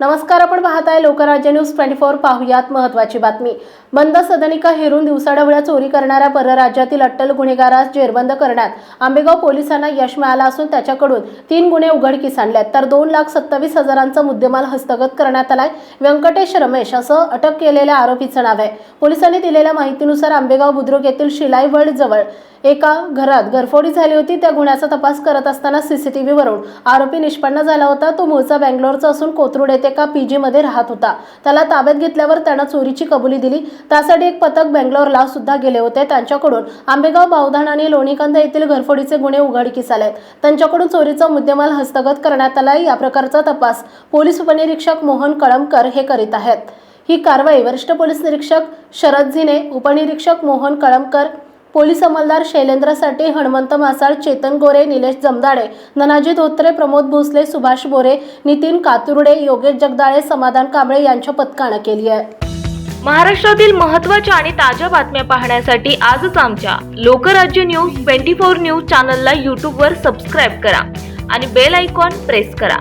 नमस्कार आपण पाहताय लोकराज्य न्यूज ट्वेंटी फोर पाहुयात महत्वाची बातमी. बंद सदनिका हेरून दिवसाढवळ्या चोरी करणाऱ्या परराज्यातील अट्टल गुन्हेगारास जेरबंद करण्यात आंबेगाव पोलिसांना यश मिळालं असून त्याच्याकडून तीन गुन्हे उघडकीस आणल्यात. तर दोन लाख सत्तावीस हजारांचा मुद्देमाल हस्तगत करण्यात आलाय. व्यंकटेश रमेश असं अटक केलेल्या आरोपीचं नाव आहे. पोलिसांनी दिलेल्या माहितीनुसार आंबेगाव बुद्रुक येथील शिलाईवड जवळ एका घरात घरफोडी झाली होती. त्या गुन्ह्याचा तपास करत असताना सीसीटीव्हीवरून आरोपी निष्पन्न झाला होता. तो मूळचा बँगलोरचा असून कोथरूड येथे एका पीजी मध्ये राहत होता. त्याला ताब्यात घेतल्यावर त्यानं चोरीची कबुली दिली. त्यासाठी एक पथक बँगलोरला सुद्धा गेले होते. त्यांच्याकडून आंबेगाव बावधान आणि लोणीकंद येथील घरफोडीचे गुन्हे उघडकीस आले त्यांच्याकडून चोरीचा मुद्देमाल हस्तगत करण्यात आला या प्रकारचा तपास पोलीस उपनिरीक्षक मोहन कळमकर हे करीत आहेत. ही कारवाई वरिष्ठ पोलीस निरीक्षक शरद झिने उपनिरीक्षक मोहन कळमकर पोलीस अंमलदार शैलेंद्र साठे हनुमंत मासाळ चेतन गोरे निलेश जमदाडे धनाजी धोत्रे प्रमोद भोसले सुभाष बोरे नितीन कातुर्डे योगेश जगदाळे समाधान कांबळे यांच्या पथकानं केली आहे. महाराष्ट्रातील महत्त्वाच्या आणि ताज्या बातम्या पाहण्यासाठी आजच आमच्या Lokrajya news twenty four news चॅनलला यूट्यूबवर सबस्क्राईब करा आणि बेल आयकॉन प्रेस करा.